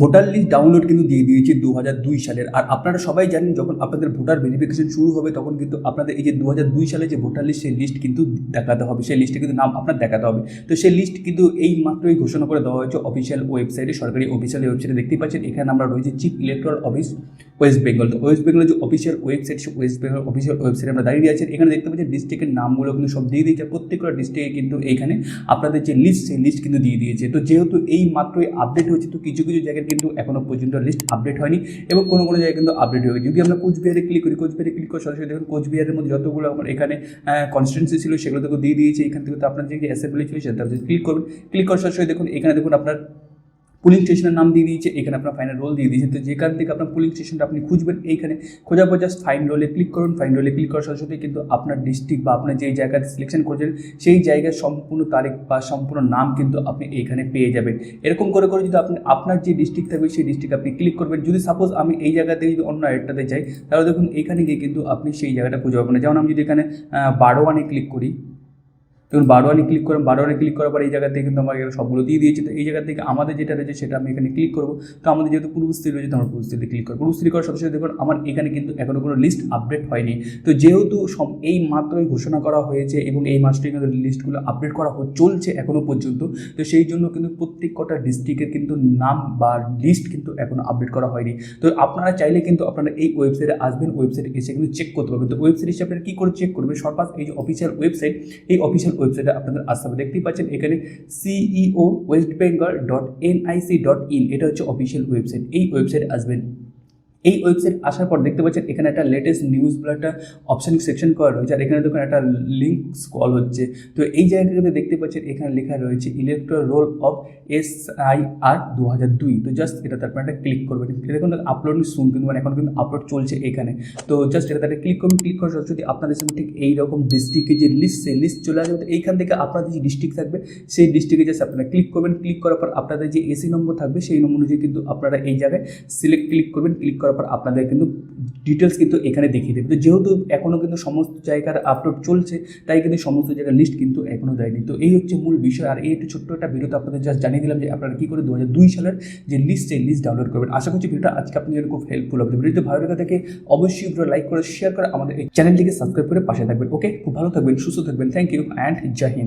Voter list download কিন্তু দিয়ে দিয়েছে দু হাজার দুই সালের। আর আপনারা সবাই জানেন, যখন আপনাদের ভোটার ভেরিফিকেশন শুরু হবে, তখন কিন্তু আপনাদের এই যে দু হাজার দুই সালে যে ভোটার লিস্ট সেই লিস্ট কিন্তু দেখাতে হবে। সেই লিস্টে কিন্তু নাম আপনার দেখাতে হবে। তো সেই লিস্ট কিন্তু এই মাত্রই ঘোষণা করে দেওয়া হয়েছে অফিসিয়াল ওয়েবসাইটে সরকারি অফিসিয়াল ওয়েবসাইটে দেখতেই পাচ্ছেন, এখানে আমরা রয়েছে chief electoral office West Bengal তো ওয়েস্ট বেঙ্গলের যে অফিসিয়াল ওয়েবসাইট সেই ওয়েস্ট বেঙ্গল অফিসিয়াল ওয়েবসাইটে আমরা দাঁড়িয়ে আছেন এখানে দেখতে পাচ্ছেন ডিস্ট্রিক্টের নামগুলো কিন্তু সব দিয়ে দিয়েছে। প্রত্যেকটা ডিস্ট্রিক্টে কিন্তু এইখানে আপনাদের যে লিস্ট সেই লিস্ট কিন্তু দিয়ে দিয়েছে। তো যেহেতু এই মাত্রই আপডেট হয়েছে, তো কিছু কিছু জায়গায় কিন্তু এখনও পর্যন্ত লিস্ট আপডেট হয়নি এবং কোনো কোনো জায়গায় কিন্তু আপডেট হয়ে যদি আমরা কোচবিহারে ক্লিক করি, কোচবিহারে ক্লিক করে সরাসরি দেখুন কোচবিহারের মধ্যে যতগুলো আমার এখানে কনস্টিটেন্সি ছিল সেগুলো থেকে দিয়ে দিয়েছে। এখান থেকে তো আপনার যে অ্যাসেম্বলি ছিল সেটা ক্লিক করবেন ক্লিক করার সরাসরি দেখুন, এখানে দেখুন আপনার পুলিং স্টেশনের নাম দিয়ে দিয়েছে, এখানে আপনার ফাইনাল রোল দিয়ে দিয়েছে। তো যেখান থেকে আপনার পুলিং স্টেশনটা আপনি খুঁজবেন, এইখানে খোঁজার পর জাস্ট ফাইন রোলে ক্লিক করুন। ফাইন রোলে ক্লিক করার সাথে সাথে কিন্তু আপনার ডিস্ট্রিক্ট বা আপনার যেই জায়গাতে সিলেকশন করছেন, সেই জায়গার সম্পূর্ণ তারিখ বা সম্পূর্ণ নাম কিন্তু আপনি এইখানে পেয়ে যাবেন। এরকম করে করে যদি আপনি, আপনার যে ডিস্ট্রিক্ট থাকবে, সেই ডিস্ট্রিক্ট আপনি ক্লিক করবেন। যদি সাপোজ আমি এই জায়গাতে যদি অন্য আরেকটাতে যাই, তাহলে দেখুন এইখানে গিয়ে কিন্তু আপনি সেই জায়গাটা খুঁজে পাবেন। যেমন আমি যদি এখানে বারোয়ানে ক্লিক করি দেখুন বারোয়ানে ক্লিক করলাম বারোয়ানে ক্লিক করার পর এই জায়গা থেকে কিন্তু আমার সবগুলো দিয়ে দিয়েছে। তো এই জায়গা থেকে আমাদের যেটা রয়েছে সেটা আমি এখানে ক্লিক করব। তো আমাদের যেহেতু পূর্বস্থিতি রয়েছে, তো আমরা পূর্বস্থিতি ক্লিক করব। পূর্বস্থিতি করার সাথে সাথে দেখুন, আমার এখানে কিন্তু এখনও কোনো লিস্ট আপডেট হয়নি। তো যেহেতু সব এই মাত্রই ঘোষণা করা হয়েছে এবং এই মাসটি কিন্তু লিস্টগুলো আপডেট করা চলছে এখনও পর্যন্ত, তো সেই জন্য কিন্তু প্রত্যেক কটা ডিস্ট্রিক্টের কিন্তু নাম বা লিস্ট কিন্তু এখনও আপডেট করা হয়নি। তো আপনারা চাইলে কিন্তু আপনারা এই ওয়েবসাইটে আসবেন ওয়েবসাইটে এসে কিন্তু চেক করতে পারবেন। তো ওয়েবসাইট হিসেবে আপনারা কী করে চেক করবেন? সর্বাস এই যে অফিসিয়াল ওয়েবসাইট এই অফিসিয়াল ওয়েবসাইটে আপনাদের আসতে হবে। দেখতেই পাচ্ছেন এখানে CEO West Bengal dot NIC dot in এটা হচ্ছে অফিসিয়াল ওয়েবসাইট এই ওয়েবসাইট আসবেন এই ওয়েবসাইট আসার পর দেখতে পাচ্ছেন, এখানে একটা লেটেস্ট নিউজ বলে একটা অপশন সেকশন করা রয়েছে, আর এখানে দেখুন একটা লিঙ্ক স্কল হচ্ছে। তো এই জায়গাটাতে দেখতে পাচ্ছেন, এখানে লেখা রয়েছে electoral roll of S I R দু হাজার দুই। তো জাস্ট এটা তারপর একটা ক্লিক করবেন দেখুন আপলোড শুন কিন্তু মানে এখন কিন্তু আপলোড চলছে এখানে। তো জাস্ট এটা তাহলে ক্লিক করবেন ক্লিক করার যদি আপনাদের সামনে ঠিক এইরকম ডিস্ট্রিক্টের যে লিস্ট সেই লিস্ট চলে আসবে। তো এইখান থেকে আপনাদের যে ডিস্ট্রিক্ট থাকবে, সেই ডিস্ট্রিক্টে জাস্ট আপনারা ক্লিক করবেন। ক্লিক করার পর আপনাদের যে এসি নম্বর থাকবে, সেই নম্বর অনুযায়ী কিন্তু আপনারা এই জায়গায় সিলেক্ট ক্লিক করবেন। ক্লিক করার পর আপনাদের কিন্তু ডিটেলস কিন্তু এখানে দেখিয়ে দেবে। তো যেহেতু এখনও কিন্তু সমস্ত জায়গার আপলোড চলছে, তাই কিন্তু সমস্ত জায়গার লিস্ট কিন্তু এখনও দেয়নি। তো এই হচ্ছে মূল বিষয়। আর এই একটু ছোট্ট একটা ভিডিওতে আপনাদের জাস্ট জানিয়ে দিলাম যে আপনারা কী করে দু হাজার দুই সালের যে লিস্ট সেই লিস্ট ডাউনলোড করবেন। আশা করছি ভিডিওটা আজকে আপনাদের খুব হেল্পফুল হবে। ভিডিওতে ভালো লেগে থেকে, অবশ্যই ভিডিও লাইক করে শেয়ার করে আমাদের এই চ্যানেলটিকে সাবস্ক্রাইব করে পাশে থাকবেন। ওকে খুব ভালো থাকবেন, সুস্থ থাকবেন। Thank you and Jai Hind